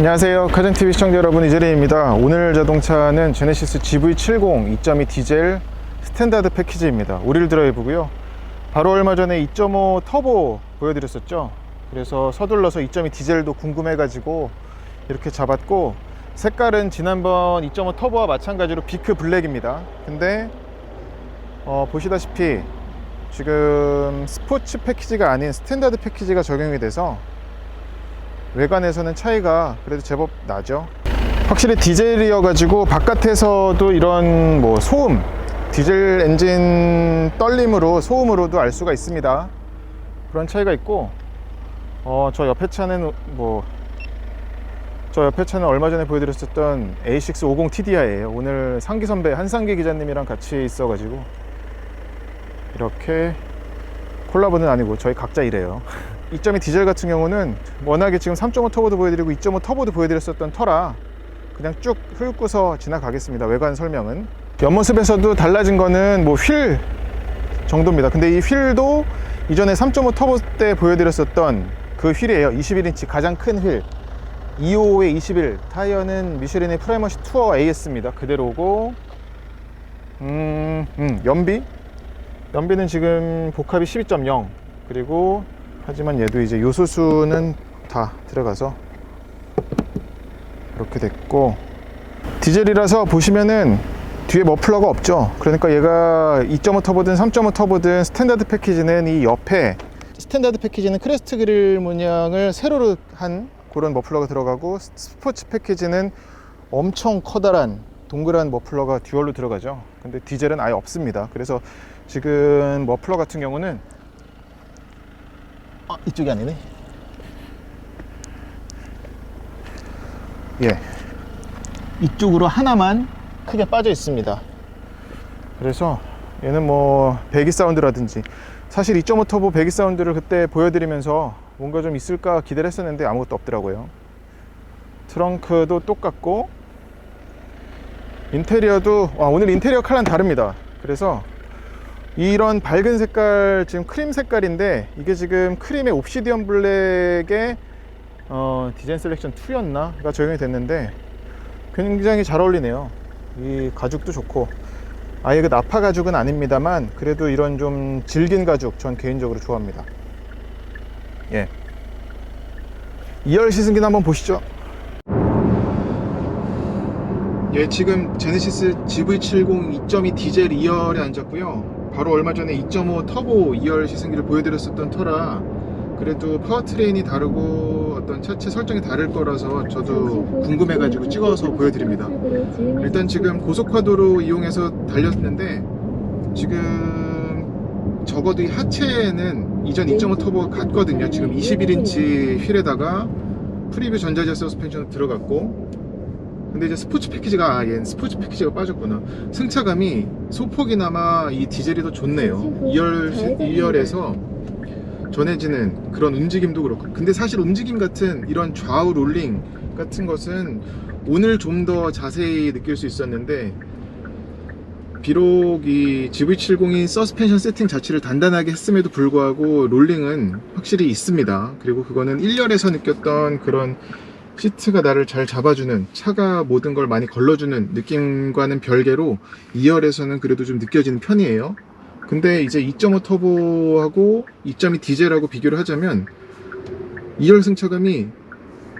안녕하세요. 카전TV 시청자 여러분 이재리입니다. 오늘 자동차는 제네시스 GV70 2.2 디젤 스탠다드 패키지입니다. 오릴 드라이브고요. 바로 얼마 전에 2.5 터보 보여드렸었죠. 그래서 서둘러서 2.2 디젤도 궁금해 가지고 이렇게 잡았고 색깔은 지난번 2.5 터보와 마찬가지로 비크 블랙입니다. 근데 어, 보시다시피 지금 스포츠 패키지가 아닌 스탠다드 패키지가 적용이 돼서 외관에서는 차이가 그래도 제법 나죠. 확실히 디젤이어 가지고 바깥에서도 이런 뭐 소음, 디젤 엔진 떨림으로 소음으로도 알 수가 있습니다. 그런 차이가 있고 어, 저 옆에 차는 뭐 저 옆에 차는 얼마 전에 보여드렸었던 A650 TDI예요. 오늘 상기 선배 한상기 기자님이랑 같이 있어가지고 이렇게 콜라보는 아니고 저희 각자 이래요. 2.2 디젤 같은 경우는 워낙에 지금 3.5 터보도 보여드리고 2.5 터보도 보여드렸었던 터라 그냥 쭉 훑고서 지나가겠습니다. 외관 설명은 옆모습에서도 달라진 거는 뭐 휠 정도입니다. 근데 이 휠도 이전에 3.5 터보 때 보여드렸었던 그 휠이에요. 21인치 가장 큰 휠. 255의 21 타이어는 미쉐린의 프라이머시 투어 AS입니다. 그대로고 음, 음, 연비 연비는 지금 복합이 12.0 그리고 하지만 얘도 이제 요소수는 다 들어가서 이렇게 됐고 디젤이라서 보시면은 뒤에 머플러가 없죠. 그러니까 얘가 2.5 터보든 3.5 터보든 스탠다드 패키지는 이 옆에 스탠다드 패키지는 크레스트 그릴 문양을 세로로 한 그런 머플러가 들어가고 스포츠 패키지는 엄청 커다란 동그란 머플러가 듀얼로 들어가죠. 근데 디젤은 아예 없습니다. 그래서 지금 머플러 같은 경우는 아, 이쪽이 아니네. 예. 이쪽으로 하나만 크게 빠져 있습니다. 그래서 얘는 뭐 배기 사운드라든지 사실 2.5 터보 배기 사운드를 그때 보여드리면서 뭔가 좀 있을까 기대를 했었는데 아무것도 없더라고요. 트렁크도 똑같고 인테리어도 와, 오늘 인테리어 컬러는 다릅니다. 그래서 이런 밝은 색깔 지금 크림 색깔인데 이게 지금 크림의 옵시디언 블랙의 어, 디자인 셀렉션 2였나?가 적용이 됐는데 굉장히 잘 어울리네요. 이 가죽도 좋고 아예 그 나파 가죽은 아닙니다만 그래도 이런 좀 질긴 가죽 전 개인적으로 좋아합니다. 예. 2열 시승기는 한번 보시죠. 예, 지금 제네시스 GV70 2.2 디젤 2열에 앉았고요. 바로 얼마 전에 2.5 터보 2열 시승기를 보여드렸었던 터라 그래도 파워트레인이 다르고 어떤 차체 설정이 다를 거라서 저도 궁금해가지고 찍어서 보여드립니다. 일단 지금 고속화도로 이용해서 달렸는데 지금 적어도 이 하체는 이전 2.5 터보가 같거든요. 지금 21인치 휠에다가 프리뷰 전자제 서스펜션 들어갔고 근데 이제 스포츠 패키지가 아, 얘는 스포츠 패키지가 빠졌구나. 승차감이 소폭이나마 이 디젤이 더 좋네요. 2열 2열에서 전해지는 그런 움직임도 그렇고. 근데 사실 움직임 같은 이런 좌우 롤링 같은 것은 오늘 좀 더 자세히 느낄 수 있었는데 비록 이 GV70이 서스펜션 세팅 자체를 단단하게 했음에도 불구하고 롤링은 확실히 있습니다. 그리고 그거는 1열에서 느꼈던 그런 시트가 나를 잘 잡아주는 차가 모든 걸 많이 걸러주는 느낌과는 별개로 2열에서는 그래도 좀 느껴지는 편이에요. 근데 이제 2.5 터보하고 2.2 디젤하고 비교를 하자면 2열 승차감이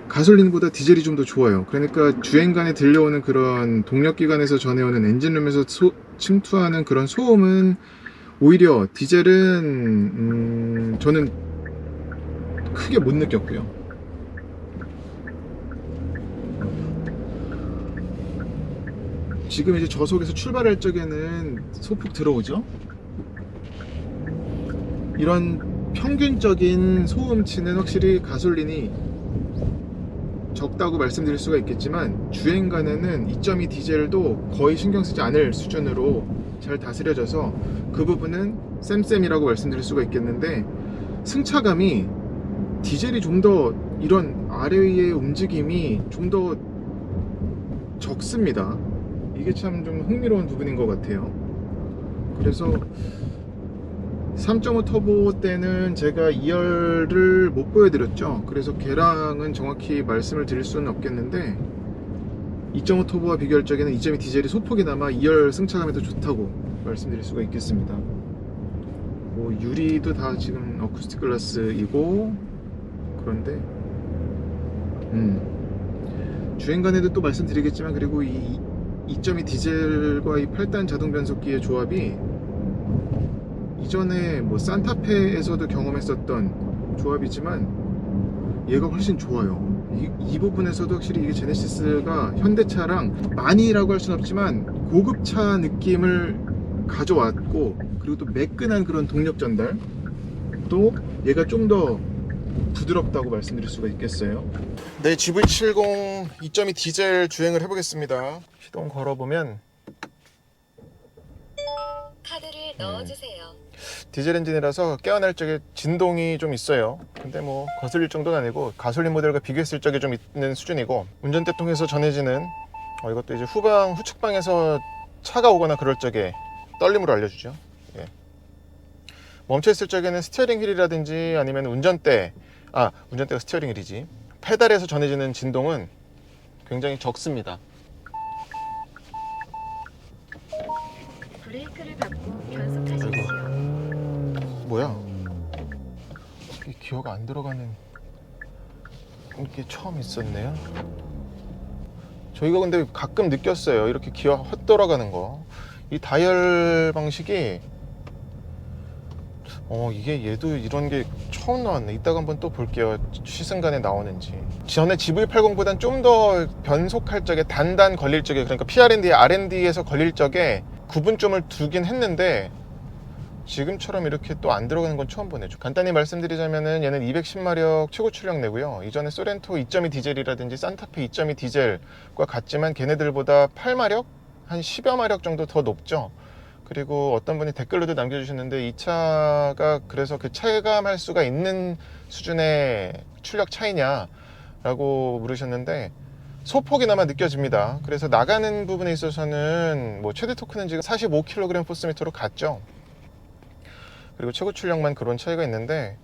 가솔린보다 디젤이 좀 더 좋아요. 그러니까 주행간에 들려오는 그런 동력기관에서 전해오는 엔진룸에서 소- 침투하는 그런 소음은 오히려 디젤은 음, 저는 크게 못 느꼈고요. 지금 이제 저속에서 출발할 적에는 소폭 들어오죠. 이런 평균적인 소음치는 확실히 가솔린이 적다고 말씀드릴 수가 있겠지만 주행간에는 2.2 디젤도 거의 신경 쓰지 않을 수준으로 잘 다스려져서 그 부분은 쌤쌤이라고 말씀드릴 수가 있겠는데 승차감이 디젤이 좀 더 이런 아래의 움직임이 좀 더 적습니다. 이게 참 좀 흥미로운 부분인 것 같아요. 그래서 3.5 터보 때는 제가 2열을 못 보여드렸죠. 그래서 걔랑은 정확히 말씀을 드릴 수는 없겠는데 2.5 터보와 비교할 적에는 2.2 디젤이 소폭이나마 2열 승차감이 더 좋다고 말씀드릴 수가 있겠습니다. 뭐 유리도 다 지금 어쿠스틱 글라스이고 그런데 음 주행간에도 또 말씀드리겠지만 그리고 이 2.2 디젤과 이 8단 자동 변속기의 조합이 이전에 뭐 산타페에서도 경험했었던 조합이지만 얘가 훨씬 좋아요. 이, 이 부분에서도 확실히 이게 제네시스가 현대차랑 많이라고 할 수는 없지만 고급차 느낌을 가져왔고 그리고 또 매끈한 그런 동력 전달 또 얘가 좀 더 부드럽다고 말씀드릴 수가 있겠어요. 네, GV70 2.2 디젤 주행을 해보겠습니다. 시동 걸어보면 카드를 네. 넣어주세요. 디젤 엔진이라서 깨어날 적에 진동이 좀 있어요. 근데 뭐 거슬릴 정도는 아니고 가솔린 모델과 비교했을 적에 좀 있는 수준이고 운전대 통해서 전해지는 어, 이것도 이제 후방 후측방에서 차가 오거나 그럴 적에 떨림으로 알려주죠. 예. 멈춰 있을 적에는 스티어링 휠이라든지 아니면 운전대 아 운전대가 스티어링 휠이지 페달에서 전해지는 진동은 굉장히 적습니다. 브레이크를 밟고 변속하십시오. 뭐야? 이게 기어가 안 들어가는 게 처음 있었네요. 저희가 근데 가끔 느꼈어요. 이렇게 기어 헛 돌아가는 거. 이 다이얼 방식이 어 이게 얘도 이런 게 처음 나왔네. 이따가 한번 또 볼게요. 시승간에 나오는지. 전에 GV80보단 좀 더 변속할 적에 단단 걸릴 적에 그러니까 PRND, R&D에서 걸릴 적에 구분점을 두긴 했는데 지금처럼 이렇게 또 안 들어가는 건 처음 보네요. 간단히 말씀드리자면은 얘는 210마력 최고 출력 내고요. 이전에 소렌토 2.2 디젤이라든지 산타페 2.2 디젤과 같지만 걔네들보다 8마력? 한 10여 마력 정도 더 높죠. 그리고 어떤 분이 댓글로도 남겨주셨는데 이 차가 그래서 그 체감할 수가 있는 수준의 출력 차이냐라고 물으셨는데 소폭이나마 느껴집니다. 그래서 나가는 부분에 있어서는 뭐 최대 토크는 지금 45kg 포스미터로 갔죠. 그리고 최고 출력만 그런 차이가 있는데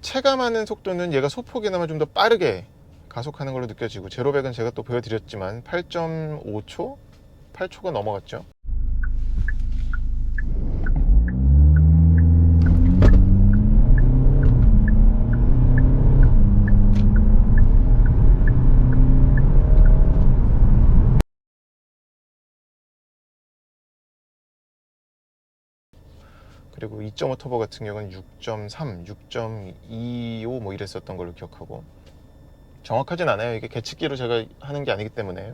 체감하는 속도는 얘가 소폭이나마 좀 더 빠르게 가속하는 걸로 느껴지고 제로백은 제가 또 보여드렸지만 8.5초? 8초가 넘어갔죠. 그리고 2.5 터보 같은 경우는 6.3, 6.25 뭐 이랬었던 걸로 기억하고 정확하진 않아요. 이게 계측기로 제가 하는 게 아니기 때문에.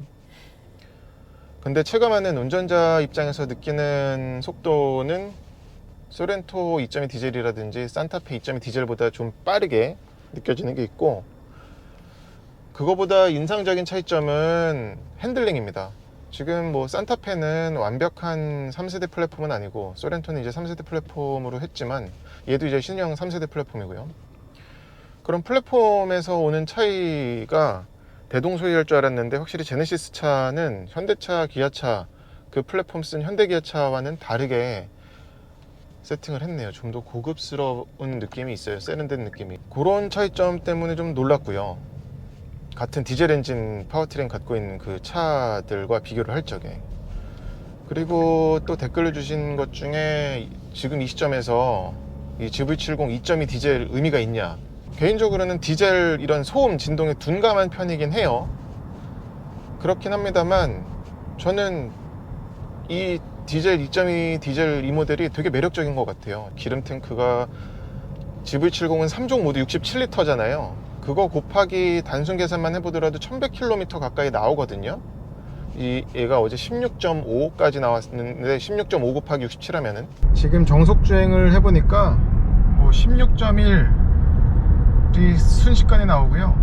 근데 체감하는 운전자 입장에서 느끼는 속도는 소렌토 2.2 디젤이라든지 산타페 2.2 디젤보다 좀 빠르게 느껴지는 게 있고 그거보다 인상적인 차이점은 핸들링입니다. 지금 뭐 산타페는 완벽한 3세대 플랫폼은 아니고 소렌토는 이제 3세대 플랫폼으로 했지만 얘도 이제 신형 3세대 플랫폼이고요. 그런 플랫폼에서 오는 차이가 대동소이할 줄 알았는데 확실히 제네시스 차는 현대차, 기아차 그 플랫폼 쓴 현대기아차와는 다르게 세팅을 했네요. 좀 더 고급스러운 느낌이 있어요. 세련된 느낌이. 그런 차이점 때문에 좀 놀랐고요. 같은 디젤 엔진 파워트레인 갖고 있는 그 차들과 비교를 할 적에. 그리고 또 댓글을 주신 것 중에 지금 이 시점에서 이 GV70 2.2 디젤 의미가 있냐. 개인적으로는 디젤 이런 소음 진동에 둔감한 편이긴 해요. 그렇긴 합니다만 저는 이 디젤 2.2 디젤 이 모델이 되게 매력적인 것 같아요. 기름 탱크가 GV70은 3종 모두 67리터잖아요 그거 곱하기 단순 계산만 해보더라도 1100km 가까이 나오거든요. 이 얘가 어제 16.5까지 나왔는데 16.5 곱하기 67 하면은 지금 정속 주행을 해보니까 뭐 16.1이 순식간에 나오고요.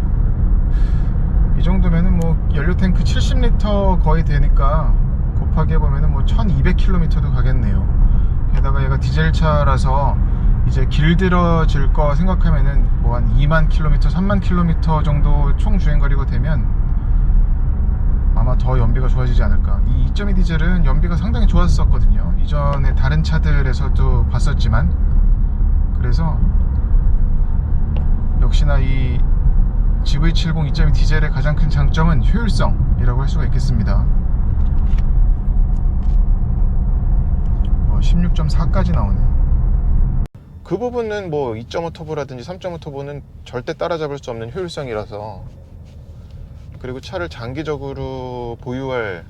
이 정도면은 뭐 연료 탱크 70리터 거의 되니까 곱하기 해보면은 뭐 1200km도 가겠네요. 게다가 얘가 디젤차라서 이제 길들어질 거 생각하면은 뭐 한 2만 킬로미터, 3만 킬로미터 정도 총 주행 거리가 되면 아마 더 연비가 좋아지지 않을까. 이 2.2 디젤은 연비가 상당히 좋았었거든요. 이전에 다른 차들에서도 봤었지만 그래서 역시나 이 GV70 2.2 디젤의 가장 큰 장점은 효율성이라고 할 수가 있겠습니다. 16.4까지 나오네. 그 부분은 뭐 2.5 터보라든지 3.5 터보는 절대 따라잡을 수 없는 효율성이라서 그리고 차를 장기적으로 보유할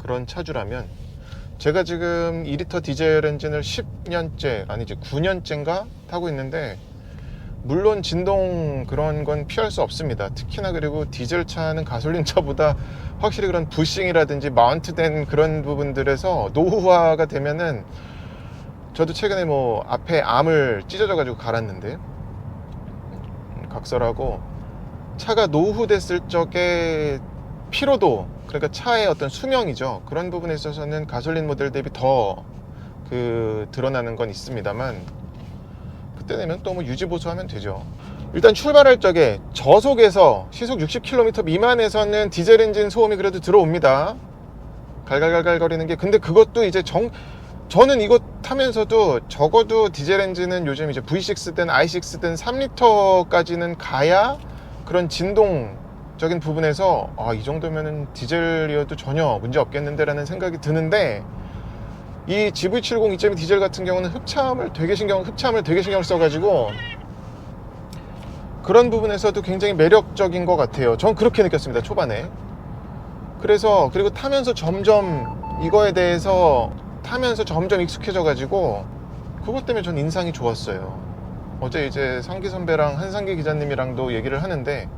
그런 차주라면 제가 지금 2리터 디젤 엔진을 10년째 아니지 9년째인가 타고 있는데 물론 진동 그런 건 피할 수 없습니다. 특히나 그리고 디젤 차는 가솔린 차보다 확실히 그런 부싱이라든지 마운트된 그런 부분들에서 노후화가 되면은 저도 최근에 뭐 앞에 암을 찢어져 가지고 갈았는데 음, 각설하고 차가 노후됐을 적에 피로도 그러니까 차의 어떤 수명이죠 그런 부분에 있어서는 가솔린 모델 대비 더 그 드러나는 건 있습니다만 그때 되면 또 뭐 유지 보수하면 되죠. 일단 출발할 적에 저속에서 시속 60km 미만에서는 디젤 엔진 소음이 그래도 들어옵니다. 갈갈갈갈 거리는 게 근데 그것도 이제 정 저는 이거 타면서도 적어도 디젤 엔진은 요즘 이제 V6든 i6든 3리터까지는 가야 그런 진동적인 부분에서 아 이 정도면은 디젤이어도 전혀 문제 없겠는데라는 생각이 드는데 이 GV70 2.2 디젤 같은 경우는 흡참을 되게 신경 흡참을 되게 신경 써가지고 그런 부분에서도 굉장히 매력적인 것 같아요. 전 그렇게 느꼈습니다 초반에. 그래서 그리고 타면서 점점 이거에 대해서 타면서 점점 익숙해져가지고 그것 때문에 전 인상이 좋았어요. 어제 이제 상기 선배랑 한상기 기자님이랑도 얘기를 하는데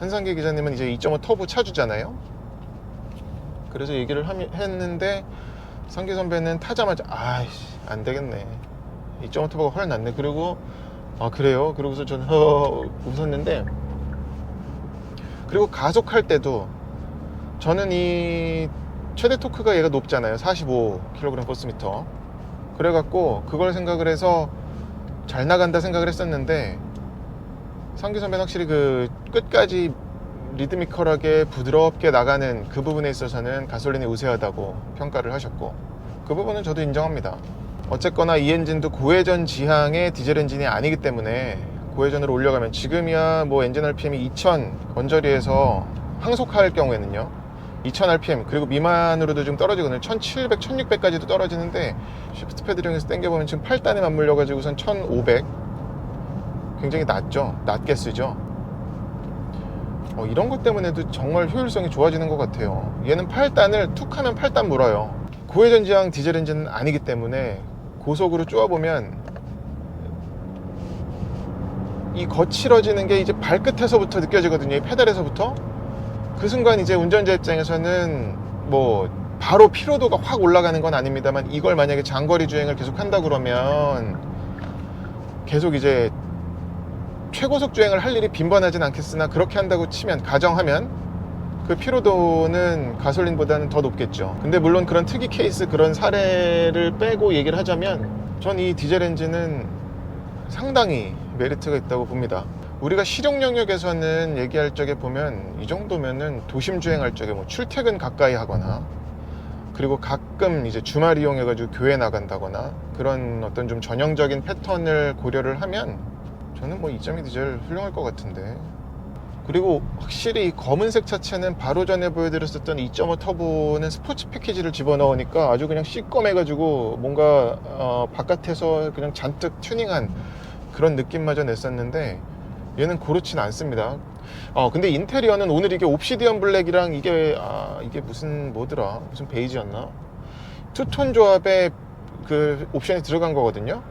한상기 기자님은 이제 2.5 터보 차주잖아요. 그래서 얘기를 함- 했는데 상기 선배는 타자마자 아이씨 안 되겠네 2.5 터보가 훨씬 낫네 그리고 아 그래요 그러고서 저는 허 웃었는데 그리고 가속할 때도 저는 이 최대 토크가 얘가 높잖아요. 45kg 포스미터. 그래갖고 그걸 생각을 해서 잘 나간다 생각을 했었는데 상기 선배는 확실히 그 끝까지 리드미컬하게 부드럽게 나가는 그 부분에 있어서는 가솔린이 우세하다고 평가를 하셨고 그 부분은 저도 인정합니다. 어쨌거나 이 엔진도 고회전 지향의 디젤 엔진이 아니기 때문에 고회전으로 올려가면 지금이야 뭐 엔진 RPM이 2000 언저리에서 항속할 경우에는요 2000 RPM 그리고 미만으로도 좀 떨어지거든요 1700, 1600까지도 떨어지는데 시프트 패드링에서 당겨보면 지금 8단에 맞물려 가지고선 1500 굉장히 낮죠 낮게 쓰죠 어, 이런 것 때문에도 정말 효율성이 좋아지는 것 같아요. 얘는 8단을 툭 하면 8단 물어요. 고회전 지향 디젤 엔진은 아니기 때문에 고속으로 쪼아보면 이 거칠어지는 게 이제 발끝에서부터 느껴지거든요. 이 페달에서부터. 그 순간 이제 운전자 입장에서는 뭐 바로 피로도가 확 올라가는 건 아닙니다만 이걸 만약에 장거리 주행을 계속 한다 그러면 계속 이제 최고속 주행을 할 일이 빈번하진 않겠으나 그렇게 한다고 치면 가정하면 그 피로도는 가솔린보다는 더 높겠죠. 근데 물론 그런 특이 케이스 그런 사례를 빼고 얘기를 하자면 전 이 디젤 엔진은 상당히 메리트가 있다고 봅니다. 우리가 실용 영역에서는 얘기할 적에 보면 이 정도면은 도심 주행할 적에 뭐 출퇴근 가까이 하거나 그리고 가끔 이제 주말 이용해가지고 교회 나간다거나 그런 어떤 좀 전형적인 패턴을 고려를 하면 저는 뭐2.2 디젤 훌륭할 것 같은데. 그리고 확실히 이 검은색 차체는 바로 전에 보여드렸었던 2.5 터보는 스포츠 패키지를 집어넣으니까 아주 그냥 시꺼매가지고 뭔가 어, 바깥에서 그냥 잔뜩 튜닝한 그런 느낌마저 냈었는데 얘는 그렇진 않습니다. 어 근데 인테리어는 오늘 이게 옵시디언 블랙이랑 이게 아 이게 무슨 뭐더라? 무슨 베이지였나? 투톤 조합에 그 옵션이 들어간 거거든요.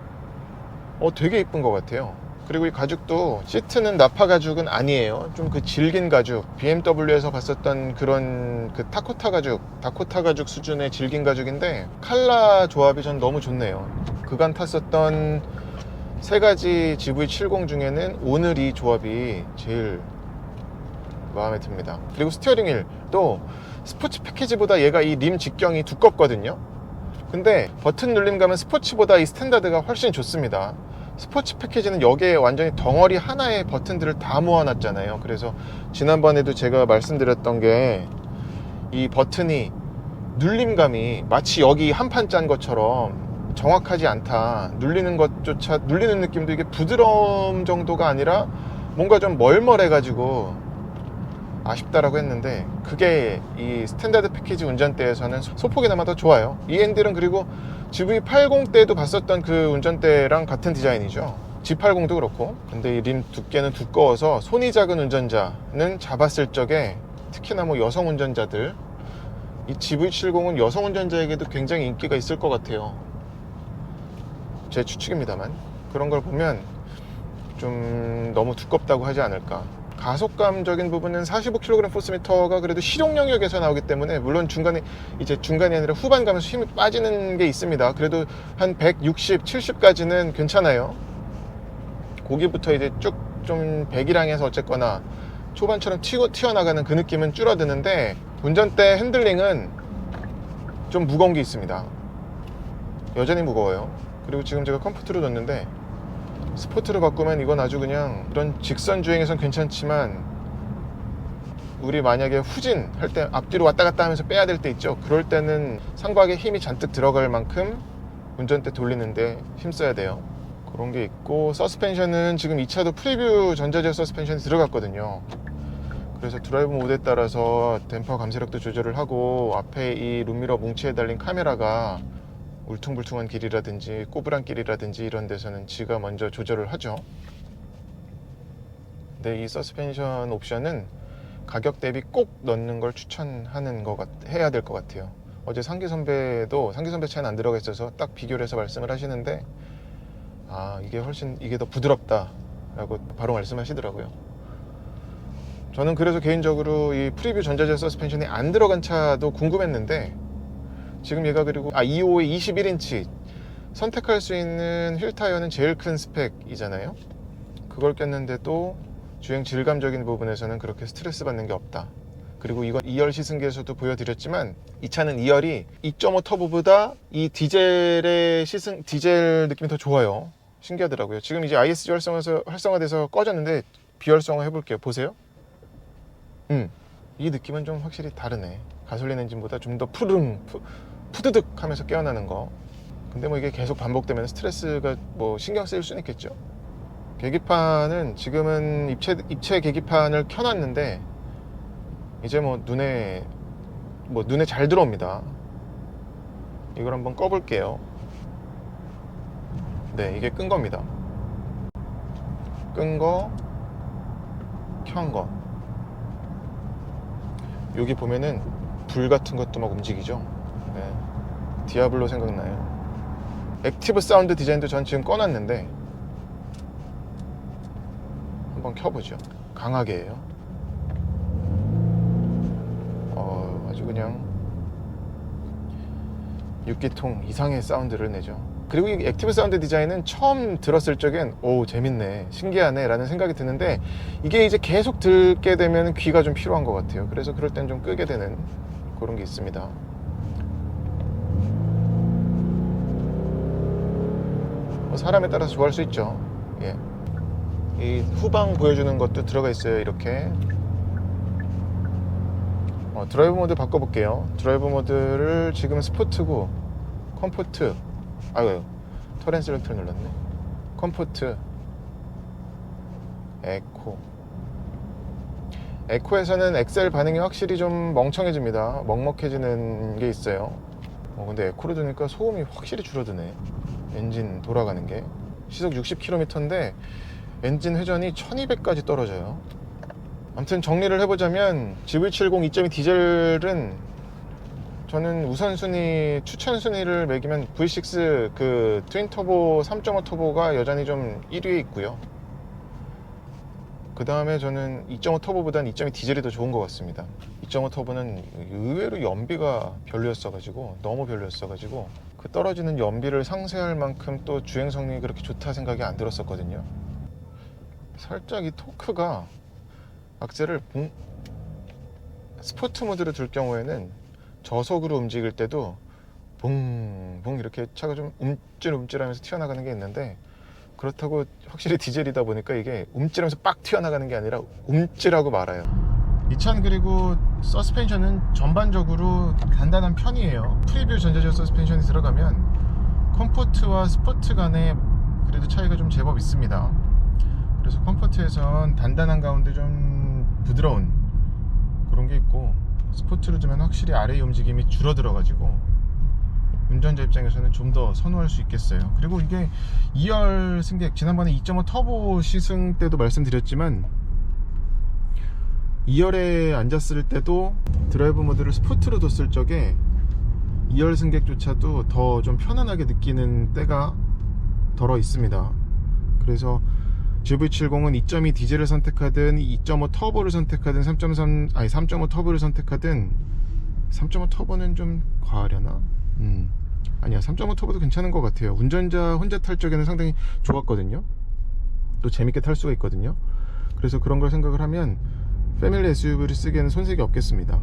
어 되게 이쁜 것 같아요. 그리고 이 가죽도 시트는 나파 가죽은 아니에요. 좀 그 질긴 가죽 BMW에서 봤었던 그런 그 타코타 가죽 다코타 가죽 수준의 질긴 가죽인데 칼라 조합이 전 너무 좋네요. 그간 탔었던 세 가지 GV70 중에는 오늘 이 조합이 제일 마음에 듭니다. 그리고 스티어링 휠도 스포츠 패키지보다 얘가 이 림 직경이 두껍거든요. 근데 버튼 눌림감은 스포츠보다 이 스탠다드가 훨씬 좋습니다. 스포츠 패키지는 여기에 완전히 덩어리 하나의 버튼들을 다 모아놨잖아요. 그래서 지난번에도 제가 말씀드렸던 게 이 버튼이 눌림감이 마치 여기 한 판 짠 것처럼 정확하지 않다. 눌리는 것조차 눌리는 느낌도 이게 부드러움 정도가 아니라 뭔가 좀 멀멀해가지고 아쉽다라고 했는데 그게 이 스탠다드 패키지 운전대에서는 소- 소폭이나마 더 좋아요. 이 핸들은 그리고 GV80 때도 봤었던 그 운전대랑 같은 디자인이죠. G80도 그렇고 근데 이 림 두께는 두꺼워서 손이 작은 운전자는 잡았을 적에 특히나 뭐 여성 운전자들 이 GV70은 여성 운전자에게도 굉장히 인기가 있을 것 같아요. 제 추측입니다만 그런 걸 보면 좀 너무 두껍다고 하지 않을까. 가속감적인 부분은 45kg 포스미터가 그래도 실용 영역에서 나오기 때문에 물론 중간에 이제 중간이 아니라 후반 가면서 힘이 빠지는 게 있습니다. 그래도 한 160, 70까지는 괜찮아요. 거기부터 이제 쭉 좀 100이랑해서 어쨌거나 초반처럼 튀어, 튀어나가는 그 느낌은 줄어드는데 운전대 핸들링은 좀 무거운 게 있습니다. 여전히 무거워요. 그리고 지금 제가 컴포트로 뒀는데 스포트로 바꾸면 이건 아주 그냥 이런 직선 주행에선 괜찮지만 우리 만약에 후진 할 때 앞뒤로 왔다 갔다 하면서 빼야 될 때 있죠. 그럴 때는 상박에 힘이 잔뜩 들어갈 만큼 운전대 돌리는데 힘써야 돼요. 그런 게 있고 서스펜션은 지금 이 차도 프리뷰 전자제어 서스펜션이 들어갔거든요. 그래서 드라이브 모드에 따라서 댐퍼 감쇄력도 조절을 하고 앞에 이 룸미러 뭉치에 달린 카메라가 울퉁불퉁한 길이라든지 꼬부란 길이라든지 이런 데서는 지가 먼저 조절을 하죠. 근데 이 서스펜션 옵션은 가격 대비 꼭 넣는 걸 추천하는 것 같, 해야 될 것 같아요. 어제 상기 선배도 상기 선배 차에는 안 들어가 있어서 딱 비교를 해서 말씀을 하시는데 아 이게 훨씬 이게 더 부드럽다라고 바로 말씀하시더라고요. 저는 그래서 개인적으로 이 프리뷰 전자제어 서스펜션이 안 들어간 차도 궁금했는데 지금 얘가 그리고 아 2호의 21인치 선택할 수 있는 휠 타이어는 제일 큰 스펙이잖아요. 그걸 꼈는데도 주행 질감적인 부분에서는 그렇게 스트레스 받는 게 없다. 그리고 이건 2열 시승기에서도 보여드렸지만 이 차는 2열이 2.5 터보보다 이 디젤의 시승 디젤 느낌이 더 좋아요. 신기하더라고요. 지금 이제 ISG 활성화해서 활성화돼서 꺼졌는데 비활성화 해볼게요. 보세요. 음, 이 느낌은 좀 확실히 다르네. 가솔린 엔진보다 좀 더 푸릉, 푸, 푸드득 하면서 깨어나는 거. 근데 뭐 이게 계속 반복되면 스트레스가 뭐 신경 쓰일 수는 있겠죠. 계기판은 지금은 입체, 입체 계기판을 켜놨는데 이제 뭐 눈에 뭐 눈에 잘 들어옵니다. 이걸 한번 꺼볼게요. 네, 이게 끈 겁니다. 끈 거, 켠 거. 여기 보면은 불 같은 것도 막 움직이죠. 네. 디아블로 생각나요. 액티브 사운드 디자인도 전 지금 꺼놨는데 한번 켜보죠. 강하게 해요. 어, 아주 그냥 6기통 이상의 사운드를 내죠. 그리고 이 액티브 사운드 디자인은 처음 들었을 적엔 오 재밌네 신기하네 라는 생각이 드는데 이게 이제 계속 듣게 되면 귀가 좀 필요한 것 같아요 그래서 그럴 땐 좀 끄게 되는 그런 게 있습니다 뭐 사람에 따라서 좋아할 수 있죠. 예. 이 후방 보여주는 것도 들어가 있어요 이렇게. 어, 드라이브 모드 바꿔볼게요. 드라이브 모드를 지금 스포트고 컴포트. 아유 터렌 셀렉터 눌렀네. 컴포트. 에코. 에코에서는 엑셀 반응이 확실히 좀 멍청해집니다. 먹먹해지는 게 있어요. 어, 근데 에코로 두니까 소음이 확실히 줄어드네 엔진 돌아가는 게 시속 60km인데 엔진 회전이 1200까지 떨어져요 아무튼 정리를 해보자면 GV70 2.2 디젤은 저는 우선순위 추천 순위를 매기면 V6 그 트윈 터보 3.5 터보가 여전히 좀 1위에 있고요. 그 다음에 저는 2.5 터보보다는 2.2 디젤이 더 좋은 것 같습니다. 2.5 터보는 의외로 연비가 별로였어가지고 너무 별로였어가지고 그 떨어지는 연비를 상쇄할 만큼 또 주행 성능이 그렇게 좋다 생각이 안 들었었거든요. 살짝 이 토크가 악셀을 봉- 스포츠 모드로 둘 경우에는 저속으로 움직일 때도 붕붕 이렇게 차가 좀 움찔움찔하면서 튀어나가는 게 있는데 그렇다고 확실히 디젤이다 보니까 이게 움찔하면서 빡 튀어나가는 게 아니라 움찔하고 말아요. 이 차는 그리고 서스펜션은 전반적으로 단단한 편이에요. 프리뷰 전자제어 서스펜션이 들어가면 컴포트와 스포트 간에 그래도 차이가 좀 제법 있습니다. 그래서 컴포트에선 단단한 가운데 좀 부드러운 그런 게 있고 스포트를 주면 확실히 아래 움직임이 줄어들어 가지고 운전자 입장에서는 좀 더 선호할 수 있겠어요. 그리고 이게 2열 승객 지난번에 2.5 터보 시승 때도 말씀드렸지만 2열에 앉았을 때도 드라이브 모드를 스포트로 뒀을 적에 2열 승객조차도 더 좀 편안하게 느끼는 때가 덜어 있습니다. 그래서 GV70은 2.2 디젤을 선택하든 2.5 터보를 선택하든 3.3 아니 3.5 터보를 선택하든 3.5 터보는 좀 과하려나? 음. 아니야 3.5 터보도 괜찮은 것 같아요. 운전자 혼자 탈 적에는 상당히 좋았거든요. 또 재밌게 탈 수가 있거든요. 그래서 그런 걸 생각을 하면 패밀리 SUV를 쓰기에는 손색이 없겠습니다.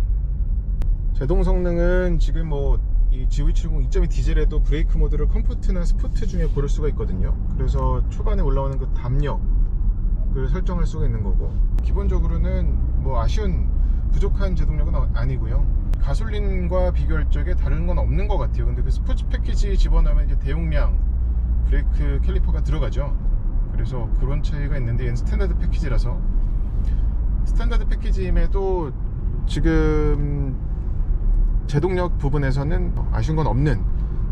제동 성능은 지금 뭐 이 GV70 2.2 디젤에도 브레이크 모드를 컴포트나 스포트 중에 고를 수가 있거든요. 그래서 초반에 올라오는 그 담력을 설정할 수가 있는 거고 기본적으로는 뭐 아쉬운 부족한 제동력은 어- 아니고요. 가솔린과 비교할 적에 다른 건 없는 것 같아요. 근데 그 스포츠 패키지 집어넣으면 이제 대용량 브레이크 캘리퍼가 들어가죠. 그래서 그런 차이가 있는데 얘는 스탠다드 패키지라서 스탠다드 패키지임에도 지금 제동력 부분에서는 아쉬운 건 없는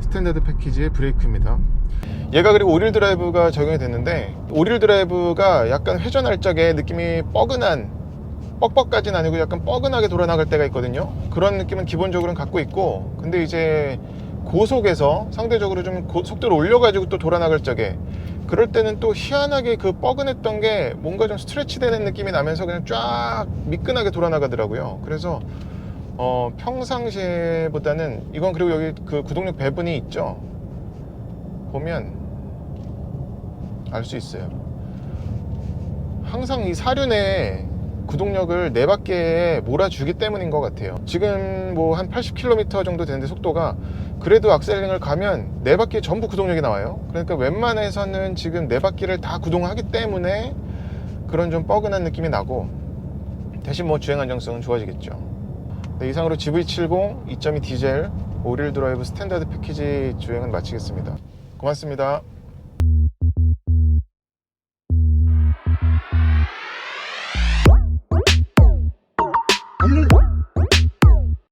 스탠다드 패키지의 브레이크입니다. 얘가 그리고 오릴 드라이브가 적용이 됐는데 오릴 드라이브가 약간 회전 할 적에 느낌이 뻐근한 뻑뻑까지는 아니고 약간 뻐근하게 돌아나갈 때가 있거든요. 그런 느낌은 기본적으로는 갖고 있고 근데 이제 고속에서 상대적으로 좀 고- 속도를 올려가지고 또 돌아나갈 적에 그럴 때는 또 희한하게 그 뻐근했던 게 뭔가 좀 스트레치 되는 느낌이 나면서 그냥 쫙 미끈하게 돌아나가더라고요. 그래서 어, 평상시보다는 이건 그리고 여기 그 구동력 배분이 있죠. 보면 알 수 있어요. 항상 이 사륜에 구동력을 네 바퀴에 몰아주기 때문인 것 같아요. 지금 뭐 한 80km 정도 되는데 속도가 그래도 악셀링을 가면 네 바퀴 전부 구동력이 나와요. 그러니까 웬만해서는 지금 네 바퀴를 다 구동하기 때문에 그런 좀 뻐근한 느낌이 나고 대신 뭐 주행 안정성은 좋아지겠죠. 네, 이상으로 GV70 2.2 디젤 오릴 드라이브 스탠다드 패키지 주행은 마치겠습니다. 고맙습니다.